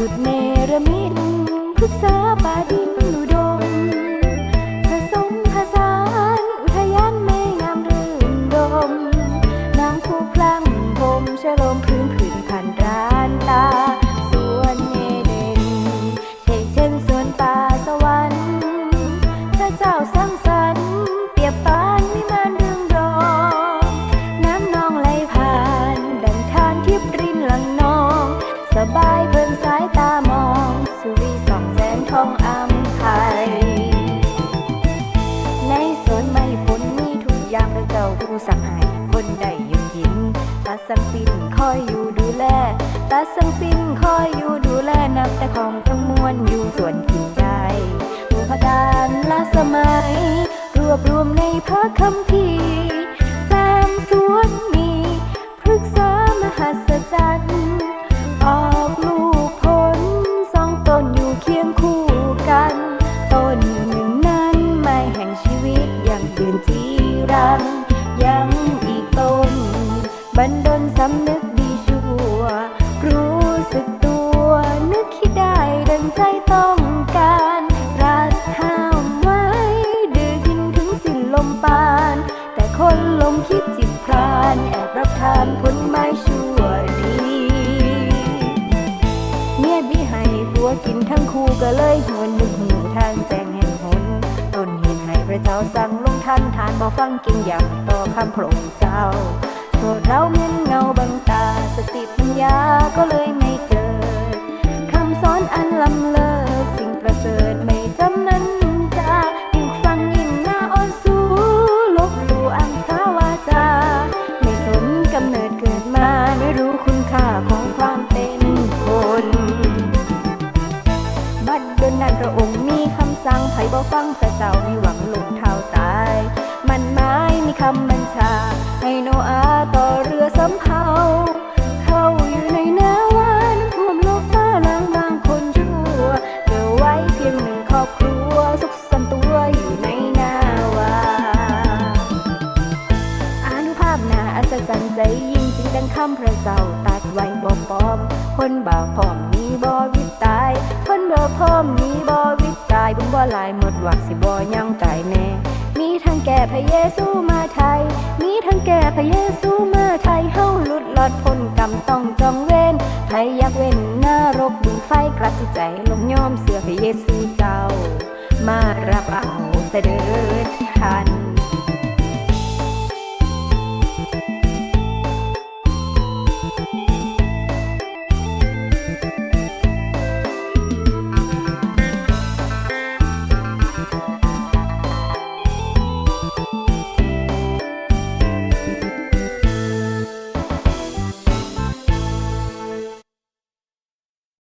ดุดเนรมิตพึกษาป่าดิน สิ้นคอยอยู่ดูแลตาสังสิ้นคอยอยู่ดูแลนับแต่ของทั้งมวลอยู่ส่วนกินใจผู้พดานละสมัย รวบรวมในพระคัมภีร์ตามสวน บันดลสำนึกดีชั่ว รู้สึกตัว นึกคิดได้ดังใจต้องการรัดห้ามไว้ดื้อกินถึงสิ้นลมปาน แต่คนลมคิดจิตพราน แอบรับทานผลไม้ชั่วดีเมียดีให้ผัวกินทั้งคู่ก็เลยหวนหนึ่งหูทางแจงแห่งหนต้นเหตุให้พระเจ้าสั่งลงทันทานบ่ฟังกินอย่างต่อคำพระองค์เจ้า เราเหมือนเงาบังตาสติปัญญาก็เลยไม่เกิด ให้โนอาต่อเรือสำเภาเข้าอยู่ในนาวาน้ำท่วมโลกฟ้าล้างบางคนชั่วเหลือไว้เพียงหนึ่งครอบครัวสุขสันต์ตัวอยู่ในนาวาอานุภาพนาอัศจรรย์ใจยิ่งจริงดังคำพระเจ้าตัดไว้บ่ปอม คนบ่าวพร้อมมีบ่วิตาย คนบ่พร้อมมีบ่วิตาย บ่หลายหมดหวังสิบ่ยังตายแน่ มีทั้งแก่พระเยซูมาไทย มีทั้งแก่พระเยซูมาไทยเฮาหลุดหลอดพ้นกรรมต้องจองเว้นใครอยากเว้นนรกดึงไฟกลัดจิตใจลงยอมเสือพระเยซูเจ้า มารับเอาเสด็จทัน